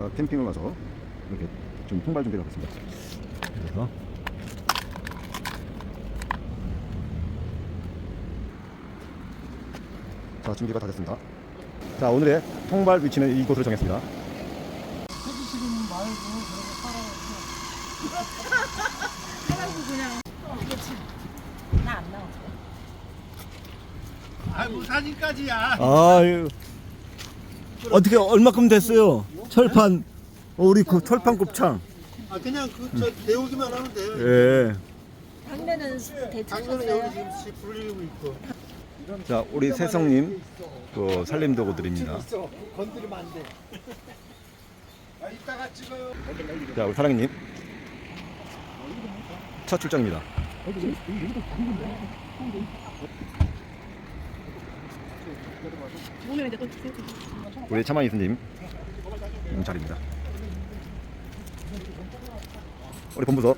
어, 캠핑을 와서 이렇게 좀 통발 준비를 하고 있습니다. 그래서 자 준비가 다 됐습니다. 자 오늘의 통발 위치는 이곳으로 정했습니다. 나안 나와. 아이고 사진까지야. 아유 어떻게 얼마큼 됐어요? 철판 어, 우리 그 철판 곱창 아 그냥 그저 데우기만 하면 돼요. 예. 당면은 당근은 대추셨어요. 여기 지금 씨 불리고 있고. 자 우리 세성님 그 살림도구 드립니다. 있어. 건드리면 안 돼. 아 이따가 찍어요. 자 우리 사랑님 첫 출장입니다. 우리 차만 이수님 음, 자리입니다. 우리 본부서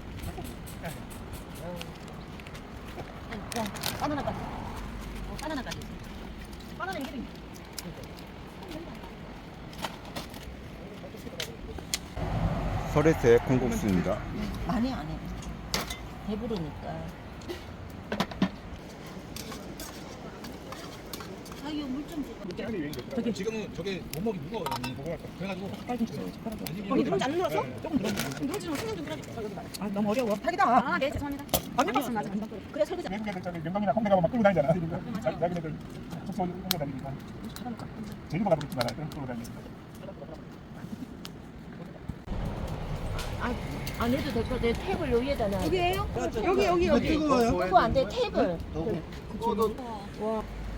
설혜태 콩국수입니다. 많이 안 해. 배부르니까. 줘. 지금은 저게 몸무게 무거워요. 그래가지고 거기 누른지 안 눌러서? 조금 눌러. 누르지 마. 손좀 눌러줘. 아 너무 어려워. 파기다. 아, 네 죄송합니다. 언제 봤어 맞아. 그래 설거지. 안 해. 얘네들 저기 영광이나 홍대 가면 막 끌고 다니잖아. 자- 자기네들 숙소 끌고 다니니까. 제주도 가도 그렇지만 끌고 다니니까. 안 해도 될 거. 내 탭을 여기에다 놔. 여기에요? 여기 여기 여기. 뜨거워요. 그거 안 돼. 탭을.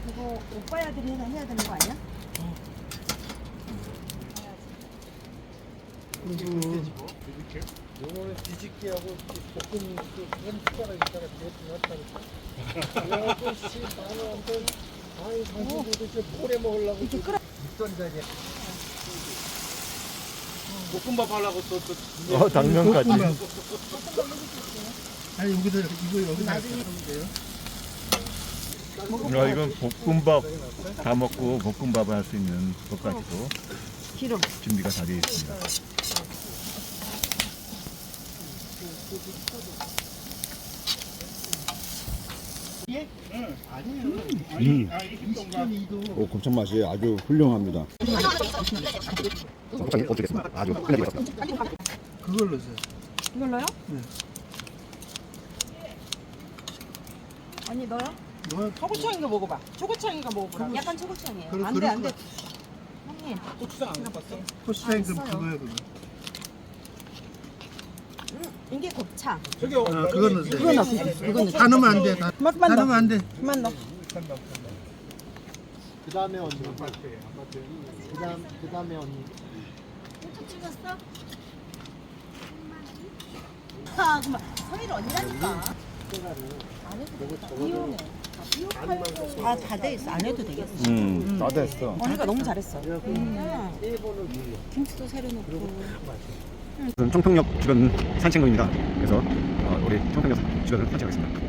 이거 오빠야들이 해야 해야 되는 거 아니야? 요거는 뒤집기 하고 볶음 그한 숟가락 있다가 대충 했다니까. 아저씨 나한테 아이 당신 도대체 오래 먹으려고 이렇게 끌어. 있던다 이제. 볶음밥 하려고 또 또. 어 당면까지. 아니 여기다 이거 여기다 하면 돼요. 아 이건 볶음밥 다 먹고 볶음밥을 할 수 있는 것까지도. 준비가 다 되어 있습니다. 음, 김치전이도 오 곱창 맛이 아주 훌륭합니다. 곱창이 어떻겠습니까? 아주 끝내기 같습니다. 그걸로 써. 이걸로요? 아니 너요? 뭐 초고추장이가 먹어봐. 초고추장이가 먹어보라. 약간 초고추장이에요. 그런 안돼 안 돼. 형님. 고추장 안 해봤어? 코스타인 그럼 그거야 그거. 이게 곱창. 저기 아 그거 넣으세요. 그거 넣으세요. 그거 넣으세요. 다 넣으면 안 돼. 다, 그만. 넣으면 안 돼. 그만 넣어. 그 다음에 언니. 그 다음 그 다음에 언니. 좀 찍었어? 아, 그만. 성일 언니라니까. 안 해도 되겠다. 이용해. 다 다 돼 있어. 안 해도 되겠어. 음, 다 됐어. 언니가 너무 잘했어. 일본을 눌러. 김치도 새로 넣고. 저는 청평역 주변 산책로입니다. 그래서 어, 우리 청평역 주변을 산책하겠습니다.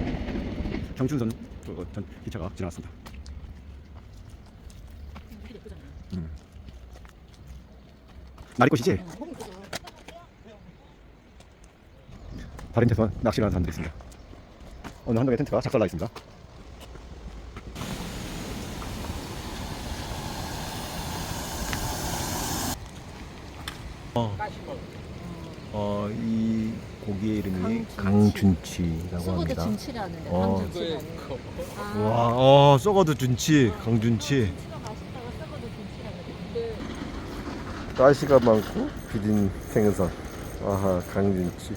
경춘선 그, 전 기차가 지나갔습니다. 음. 나리꽃이지? 다른 데서 낚시를 하는 사람들이 있습니다. 어느 한동의 텐트가 작살나 있습니다. 어, 이 고기의 이름이 강준치라고 썩어도 합니다. 진치라네. 어. 강준치라네. 아, 와, 어 썩어도 준치, 강준치. 맛있다고. 가시가 많고 비린 생선. 아하, 강준치.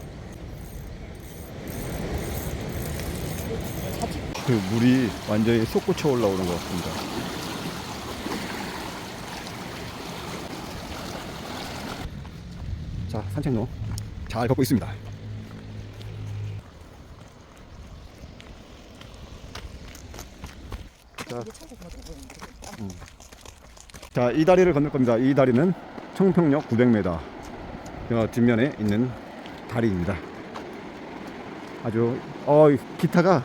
그 물이 완전히 솟구쳐 올라오는 것 같습니다. 자, 산책로 잘 걷고 있습니다. 자, 음. 자, 이 다리를 건널 겁니다. 이 다리는 청평역 900m 어, 뒷면에 있는 다리입니다. 아주 어 기타가.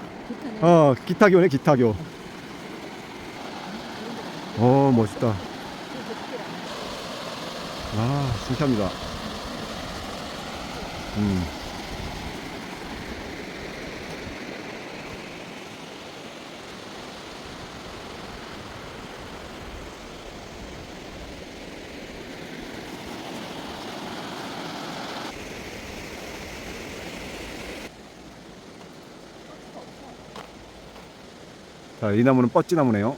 어 기타교네 기타교. 어 멋있다. 아, 신기합니다. 음. 자, 이 나무는 뻗지 나무네요.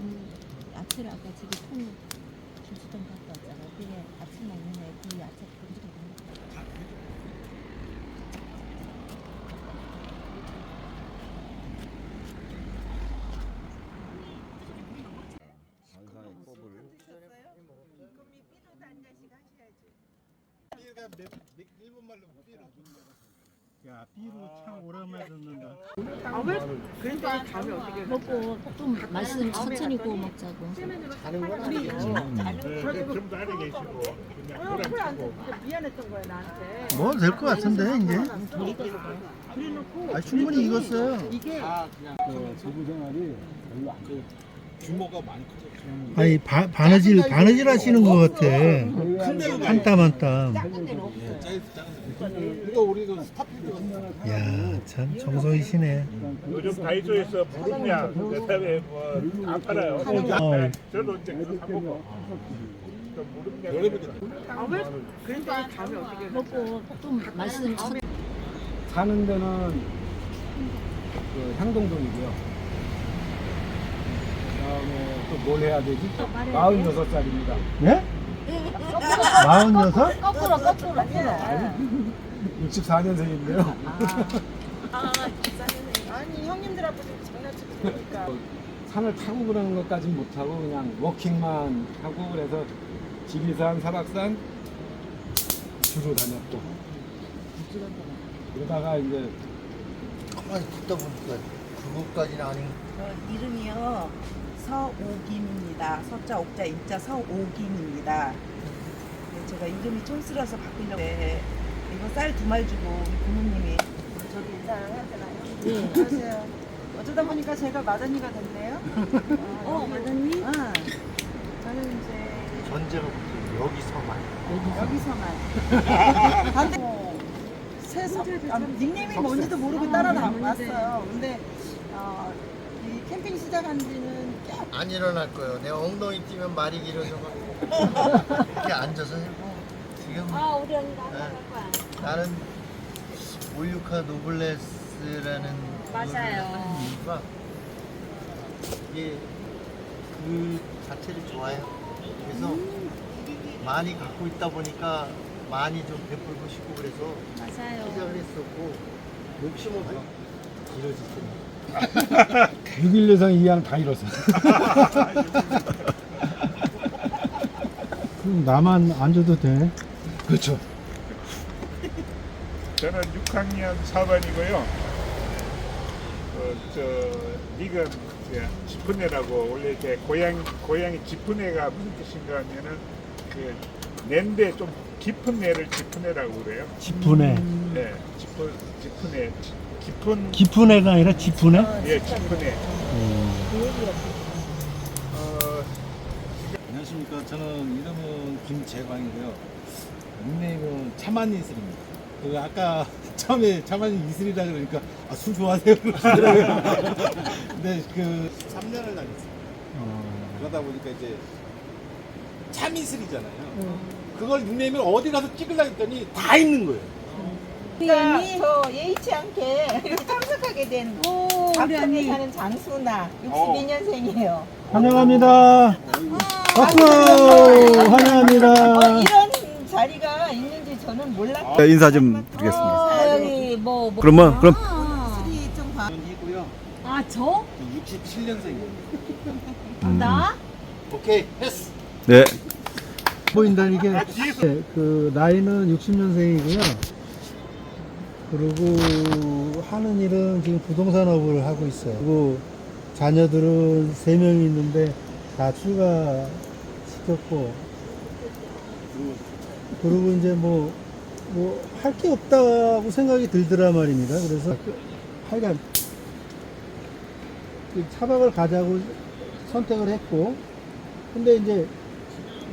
야채를 아까 집에 통 김치통 갖고 왔잖아. 그게 아침 먹는 애, 그 야채 김치통 야 삐로 참 오랜만에 듣는다. 그러니까 감이 어떻게 먹고 좀 맛있으면 천천히 구워 먹자고. 계시고 그냥 어, 그래 안 돼. 진짜 미안했던 거야 나한테. 뭐 될 것 같은데 이제. 아 충분히 익었어요. 이게 규모가 많이 커졌죠. 아니 바, 바느질 바느질 하시는 것 같아. 한땀 한 땀. 예, 짜이스 작은 이거 우리 그 스타필드 야 참 정성이시네. 요즘 다이소에서 무릎약 그다음에 뭐안 팔아요. 어. 저도 이제 그거. 그 무릎약. 감을 그러니까 감이 어떻게 먹고 좀 천천히 사는 데는 그 향동동이고요. 그다음에 또 뭘 해야 되지? 46살입니다. 예? 마흔여섯? 거꾸로 거꾸로 거꾸로. 64년생인데요. 아니 형님들 앞에서 장난치고 그러니까 산을 타고 그러는 것까진 못하고 그냥 워킹만 하고 그래서 지리산, 설악산 주로 다녔고 그러다가 이제 가만히 듣다 보니까 그것까지는 아닌. 저 이름이요 서오김입니다. 서자 옥자 임자 서오김입니다. 네, 제가 이름이 촌스러워서 바꾸려고 해. 이거 쌀 두 말 주고 우리 부모님이 저도 인사를 해야 되나요? 네. 안녕하세요. 어쩌다 보니까 제가 마더니가 됐네요. 어, 마더니? 응. 저는 이제 전제가 여기서만. 여기서만. 반대. 어, 세서 아, 닉네임이 뭔지도 모르고 따라 나왔어요. 근데 어, 이 캠핑 시작한 지는 꽤안 일어날 거예요. 내 엉덩이 뛰면 말이 길어져가지고 이렇게 앉아서 해고 지금 아 우리 언니 나 네. 나는 올유카 노블레스라는 맞아요. 하는 이유가 이게 그 자체를 좋아해요. 그래서 많이 갖고 있다 보니까 많이 좀 베풀고 싶고 그래서 맞아요. 시작을 했었고 욕심은 이루어질 때는 6일 예상 이하는 다 이뤘어요. 그럼 나만 앉아도 돼? 그렇죠. 저는 6학년 4반이고요. 어, 저 미건 이제 지푸네라고 원래 이제 고양 고양이 지푸네가 무슨 뜻인가 하면은 그 낸데 좀 깊은 내를 지푸네라고 그래요. 지푸네. 네, 지푸 지푸네 지- 깊은 깊은 애가 아니라 지푸네? 예 지푸네. 어, 안녕하십니까. 저는 이름은 김재광이고요. 닉네임은 차만 이슬입니다. 그 아까 처음에 차만 이슬이라 그러니까 아, 술 좋아하세요 그러시더라고요. 근데 그 3년을 다녔어요. 그러다 보니까 이제 참이슬이잖아요. 그걸 닉네임을 어디 가서 찍으려고 했더니 다 있는 거예요. 그러니까 저 예의치 않게 이렇게 참석하게 된 감천에 사는 장수나 62년생이에요. 환영합니다. 박수! 환영합니다. 이런 자리가 있는지 저는 몰랐고 네, 인사 좀 드리겠습니다. 아, 여기 뭐 뭐. 그러면 그럼 술이 좀 봐. 이고요. 저? 67년생이에요. 나? 오케이 패스. 네. 보인다는 게 네, 그 나이는 60년생이고요. 그리고 하는 일은 지금 부동산업을 하고 있어요. 그리고 자녀들은 세 명이 있는데 다 출가 시켰고 그리고 이제 뭐 뭐 할 게 없다고 생각이 들더라 말입니다. 그래서 그 하여간 그 차박을 가자고 선택을 했고 근데 이제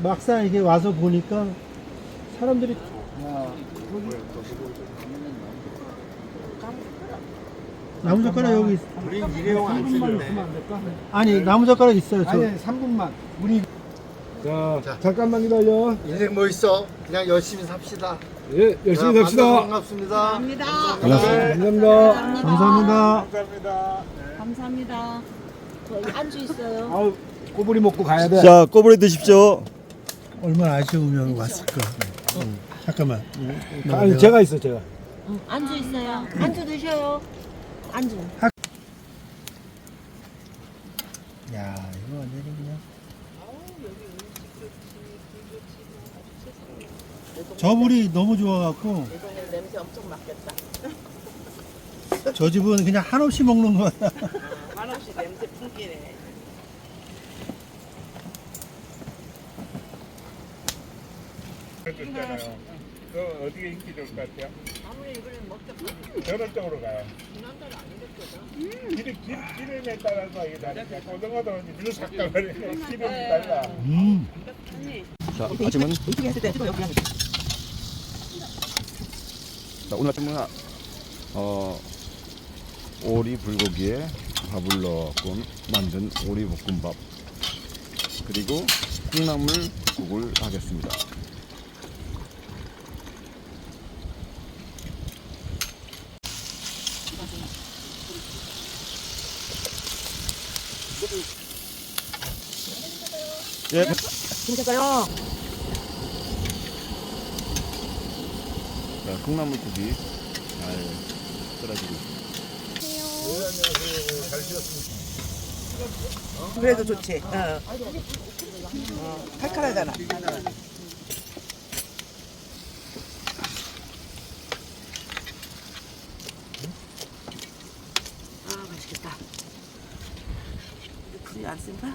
막상 이게 와서 보니까 사람들이 나무젓가락 여기 있- 우리 일회용 안 쓰는데. 아니 나무젓가락 있어요 저 아니 3분만 우리 자, 잠깐만 기다려 인생 뭐 있어? 그냥 열심히 삽시다. 예 열심히 자, 삽시다 만나서 반갑습니다. 감사합니다 감사합니다 감사합니다. 감사합니다. 저기 안주 있어요. 아우 꼬부리 먹고 가야 돼 자, 꼬부리 드십시오. 얼마나 아쉬우면 왔을까 잠깐만 아니 제가 있어 제가 응, 안주 있어요. 안주 드셔요. 안주. 야 이거 완전히 그냥 저 불이 너무 좋아갖고 냄새 엄청 맡겠다. 저 집은 그냥 한없이 먹는 거 같아 한없이 냄새 풍기네. 그 어디에 인기 좋을 것 같아요? 아무리 이번엔 먹자. 저런 쪽으로 가요. 기름, 기름, 기름에 따라서 이게 다르니까 고등어도 이제 삭감을 기름이 달라. 음. 자, 아침은? 이쪽에 했을 때 찍어 여기 자, 오늘 아침은 어 오리 불고기에 밥을 넣고 만든 오리 볶음밥. 그리고 콩나물 국을 하겠습니다. 예, 재밌었어요. 자, 콩나물국이 잘 끓여지고 있습니다. 그래도 좋지. 어. 어, 칼칼하잖아. 아 맛있겠다. 불이 안 센가?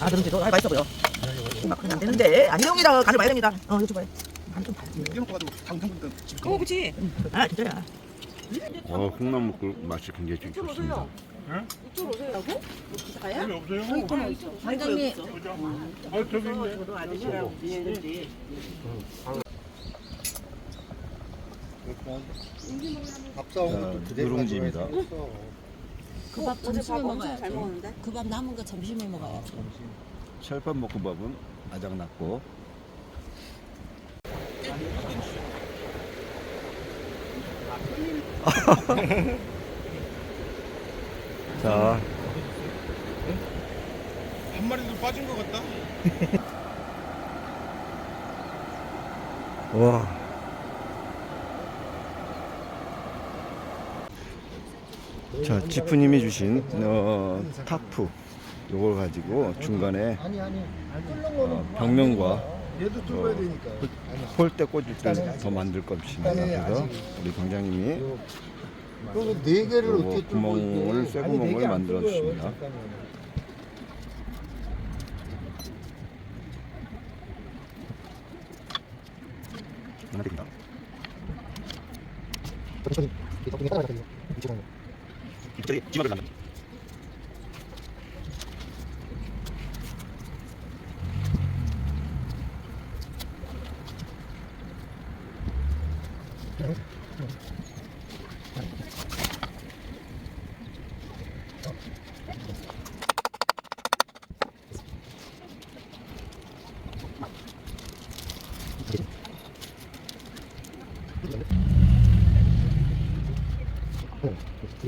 아, 그럼 도 아, 맛있어 보여. 막 그러면 안 되는데. 아니동이다. 간을 봐야 됩니다. 어, 이거 좀 봐요. 간좀 봐요. 어, 그치. 아, 진짜야. 어, 콩나물 국 맛이 굉장히 좀 좋습니다. 돈이 없어요? 반장님. 그죠? 어, 저기 있네. 저도 아저씨랑 지내는지. 밥 사온 자, 것도 그대로 누룽지입니다. 가져와야 그밥 점심에 먹어요. 그밥 남은 거 점심에 먹어요. 철판 볶음밥은 아작 났고 자, 한 마리도 빠진 것 같다. 와. 자, 지프님이 주신 어, 타프 요걸 가지고 중간에 어, 벽면과 되니까 폴대 꽂을 때 더 만들 것입니다. 그래서 우리 그리고 네 개를 요거 어떻게 구멍을? 쇠 구멍을 만들어 주십니다. 하나 됩니다. 입자